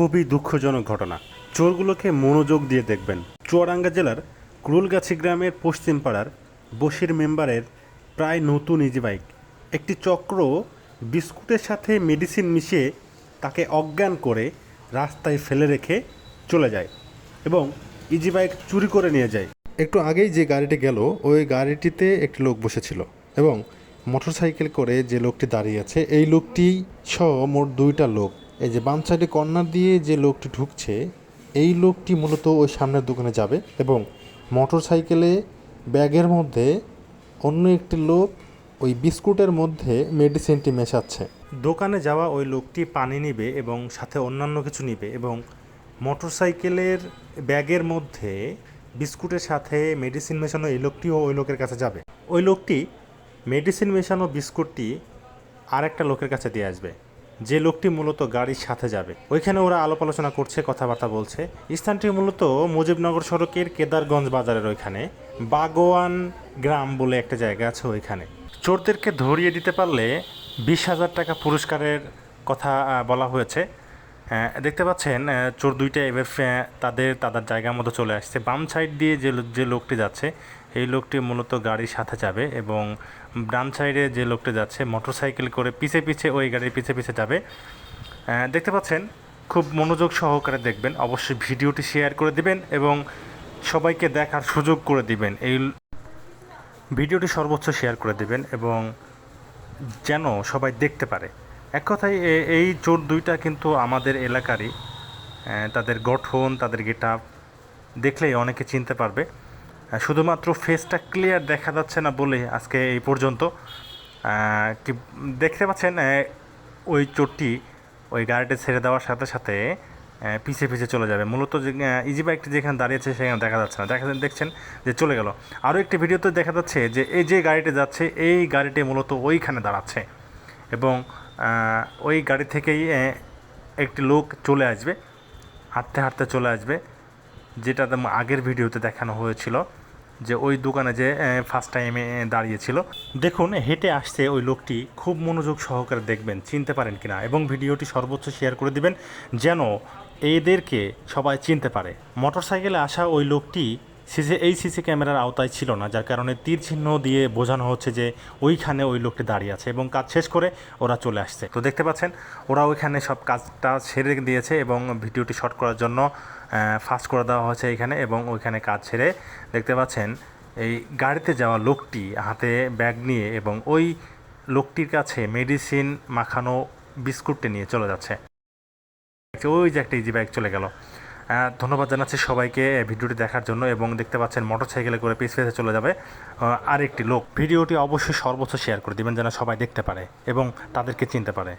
খুবই দুঃখজনক ঘটনা। চোরগুলোকে মনোযোগ দিয়ে দেখবেন। চুয়াডাঙ্গা জেলার কুরুলগাছি গ্রামের পশ্চিম পাড়ার বসির মেম্বারের প্রায় নতুন ইজি বাইক একটি চক্র বিস্কুটের সাথে মেডিসিন মিশিয়ে তাকে অজ্ঞান করে রাস্তায় ফেলে রেখে চলে যায় এবং ইজি বাইক চুরি করে নিয়ে যায়। একটু আগেই যে গাড়িটি গেল, ওই গাড়িটিতে একটি লোক বসেছিল এবং মোটরসাইকেল করে যে লোকটি দাঁড়িয়ে আছে, এই লোকটি সহ মোট দুইটা লোক। এই যে বাম সাইডে কর্নার দিয়ে যে লোকটি ঢুকছে, এই লোকটি মূলত ওই সামনের দোকানে যাবে এবং মোটরসাইকেলে, ব্যাগের মধ্যে অন্য একটি লোক ওই বিস্কুটের মধ্যে মেডিসিনটি মেশাচ্ছে। দোকানে যাওয়া ওই লোকটি পানি নিবে এবং সাথে অন্যান্য কিছু নিবে এবং মোটরসাইকেলের ব্যাগের মধ্যে বিস্কুটের সাথে মেডিসিন মেশানো এই লোকটিও ওই লোকের কাছে যাবে। ওই লোকটি মেডিসিন মেশানো বিস্কুটটি আরেকটা লোকের কাছে দিয়ে আসবে। যে লোকটি মূলত গাড়ির সাথে যাবে। ওইখানে ওরা আলাপ আলোচনা করছে, কথাবার্তা বলছে। স্থানটি মূলত মুজিবনগর সড়কের কেদারগঞ্জ বাজারের ওইখানে। বাগোয়ান গ্রাম বলে একটা জায়গা আছে ওইখানে। চোরদেরকে ধরিয়ে দিতে পারলে বিশ হাজার টাকা পুরস্কারের কথা বলা হয়েছে। দেখতে পাচ্ছেন চোর দুইটা এবার তাদের তাদের জায়গার মতো চলে আসছে। বাম সাইড দিয়ে যে যে লোকটি যাচ্ছে এই লোকটি মূলত গাড়ির সাথে যাবে এবং ডান সাইডে যে লোকটি যাচ্ছে মোটরসাইকেল করে পিছে পিছে ওই গাড়ির পিছে পিছে যাবে। দেখতে পাচ্ছেন, খুব মনোযোগ সহকারে দেখবেন, অবশ্যই ভিডিওটি শেয়ার করে দিবেন এবং সবাইকে দেখার সুযোগ করে দিবেন। এই ভিডিওটি সর্বোচ্চ শেয়ার করে দিবেন এবং যেন সবাই দেখতে পারে। এক কথায় এই চোর দুইটা কিন্তু আমাদের এলাকারই। তাদের গঠন, তাদের গেট দেখলেই অনেকে চিনতে পারবে। শুধুমাত্র ফেসটা ক্লিয়ার দেখা যাচ্ছে না বলে আজকে এই পর্যন্ত। কি দেখতে পাচ্ছেন ওই চোরটি ওই গাড়িটা ছেড়ে দেওয়ার সাথে সাথে আহ, পিছে পিছে চলে যাবে। মূলত যে ইজি বাইকটি যেখানে দাঁড়িয়েছে সেখানে দেখা যাচ্ছে না। দেখা দেখছেন যে চলে গেল। আরও একটি ভিডিওতে দেখা যাচ্ছে যে এই যে গাড়িটি যাচ্ছে এই গাড়িটি মূলত ওইখানে দাঁড়াচ্ছে এবং ওই গাড়ি থেকেই একটি লোক চলে আসবে হাঁটতে হাঁটতে চলে আসবে। যেটা আগের ভিডিওতে দেখানো হয়েছিল যে ওই দোকানে যে ফার্স্ট টাইমে দাঁড়িয়েছিল। দেখুন, হেঁটে আসছে ওই লোকটি খুব মনোযোগ সহকারে দেখবেন, চিনতে পারেন কিনা, এবং ভিডিওটি সর্বোচ্চ শেয়ার করে দিবেন, যেন এদেরকে সবাই চিনতে পারে। মোটরসাইকেলে আসা ওই লোকটি সিসি, এই সিসি ক্যামেরার আওতায় ছিল না, যার কারণে তীর চিহ্ন দিয়ে বোঝানো হচ্ছে যে ওইখানে ওই লোকটি দাঁড়িয়ে আছে এবং কাজ শেষ করে ওরা চলে আসছে। তো দেখতে পাচ্ছেন ওরা ওইখানে সব কাজটা সেরে দিয়েছে এবং ভিডিওটি শর্ট করার জন্য ফাস্ট করে দেওয়া হয়েছে এখানে এবং ওইখানে কাজ ছেড়ে দেখতে পাচ্ছেন, এই গাড়িতে যাওয়া লোকটি হাতে ব্যাগ নিয়ে এবং ওই লোকটির কাছে মেডিসিন মাখানো বিস্কুটটি নিয়ে চলে যাচ্ছে। ওই যে একটা ইজি বাইক চলে গেল। ধন্যবাদ জানাচ্ছি সবাইকে ভিডিওটি দেখার জন্য এবং দেখতে পাচ্ছেন মোটরসাইকেলে করে পিস পেসে চলে যাবে আরেকটি লোক। ভিডিওটি অবশ্যই সর্বোচ্চ শেয়ার করে দেবেন যেন সবাই দেখতে পারে এবং তাদেরকে চিনতে পারে।